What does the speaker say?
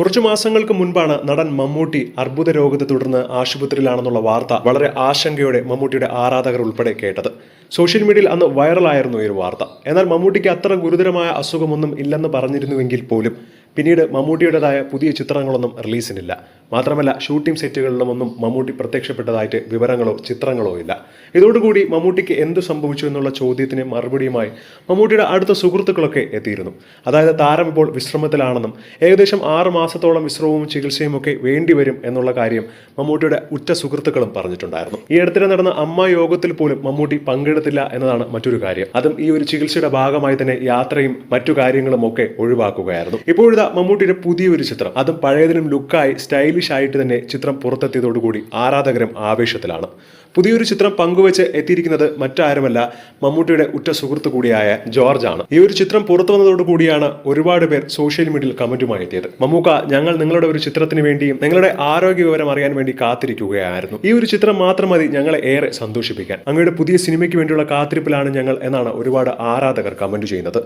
കുറച്ചു മാസങ്ങൾക്ക് മുൻപാണ് നടൻ മമ്മൂട്ടി അർബുദ രോഗത്തെ തുടർന്ന് ആശുപത്രിയിലാണെന്നുള്ള വാർത്ത വളരെ ആശങ്കയോടെ മമ്മൂട്ടിയുടെ ആരാധകർ ഉൾപ്പെടെ കേട്ടത്. സോഷ്യൽ മീഡിയയിൽ അന്ന് വൈറലായിരുന്നു ഈ ഒരു വാർത്ത. എന്നാൽ മമ്മൂട്ടിക്ക് അത്ര ഗുരുതരമായ അസുഖമൊന്നും ഇല്ലെന്ന് പറഞ്ഞിരുന്നുവെങ്കിൽ പോലും പിന്നീട് മമ്മൂട്ടിയുടേതായ പുതിയ ചിത്രങ്ങളൊന്നും റിലീസിനില്ല. മാത്രമല്ല ഷൂട്ടിംഗ് സെറ്റുകളിലും ഒന്നും മമ്മൂട്ടി പ്രത്യക്ഷപ്പെട്ടതായിട്ട് വിവരങ്ങളോ ചിത്രങ്ങളോ ഇല്ല. ഇതോടുകൂടി മമ്മൂട്ടിക്ക് എന്ത് സംഭവിച്ചു എന്നുള്ള ചോദ്യത്തിന് മറുപടിയുമായി മമ്മൂട്ടിയുടെ അടുത്ത സുഹൃത്തുക്കളൊക്കെ എത്തിയിരുന്നു. അതായത് താരം ഇപ്പോൾ വിശ്രമത്തിലാണെന്നും ഏകദേശം ആറ് മാസത്തോളം വിശ്രമവും ചികിത്സയും ഒക്കെ വേണ്ടിവരും എന്നുള്ള കാര്യം മമ്മൂട്ടിയുടെ ഉറ്റ സുഹൃത്തുക്കളും പറഞ്ഞിട്ടുണ്ടായിരുന്നു. ഈ അടുത്തിടെ നടന്ന അമ്മ യോഗത്തിൽ പോലും മമ്മൂട്ടി പങ്കെടുത്തില്ല എന്നതാണ് മറ്റൊരു കാര്യം. അതും ഈ ഒരു ചികിത്സയുടെ ഭാഗമായി തന്നെ യാത്രയും മറ്റു കാര്യങ്ങളും ഒക്കെ ഒഴിവാക്കുകയായിരുന്നു. ഇപ്പോഴിതാ മമ്മൂട്ടിയുടെ പുതിയൊരു ചിത്രം. അതും പഴയതിനും ലുക്കായി സ്റ്റൈലിഷ് ആയിട്ട് തന്നെ ചിത്രം പുറത്തെത്തിയതോടുകൂടി ആരാധകരും ആവേശത്തിലാണ്. പുതിയൊരു ചിത്രം പങ്കുവച്ച് എത്തിയിരിക്കുന്നത് മറ്റാരുമല്ല മമ്മൂട്ടിയുടെ ഉറ്റ സുഹൃത്ത് കൂടിയായ ജോർജ് ആണ്. ഈ ഒരു ചിത്രം പുറത്തു വന്നതോടുകൂടിയാണ് ഒരുപാട് പേർ സോഷ്യൽ മീഡിയയിൽ കമന്റുമായി എത്തിയത്. മമ്മൂക്ക ഞങ്ങൾ നിങ്ങളുടെ ഒരു ചിത്രത്തിന് വേണ്ടിയും നിങ്ങളുടെ ആരോഗ്യ വിവരം അറിയാൻ വേണ്ടി കാത്തിരിക്കുകയായിരുന്നു. ഈ ഒരു ചിത്രം മാത്രം മതി ഞങ്ങളെ ഏറെ സന്തോഷിപ്പിക്കാൻ. അങ്ങയുടെ പുതിയ സിനിമയ്ക്ക് വേണ്ടിയുള്ള കാത്തിരിപ്പിലാണ് ഞങ്ങൾ എന്നാണ് ഒരുപാട് ആരാധകർ കമന്റ് ചെയ്യുന്നത്.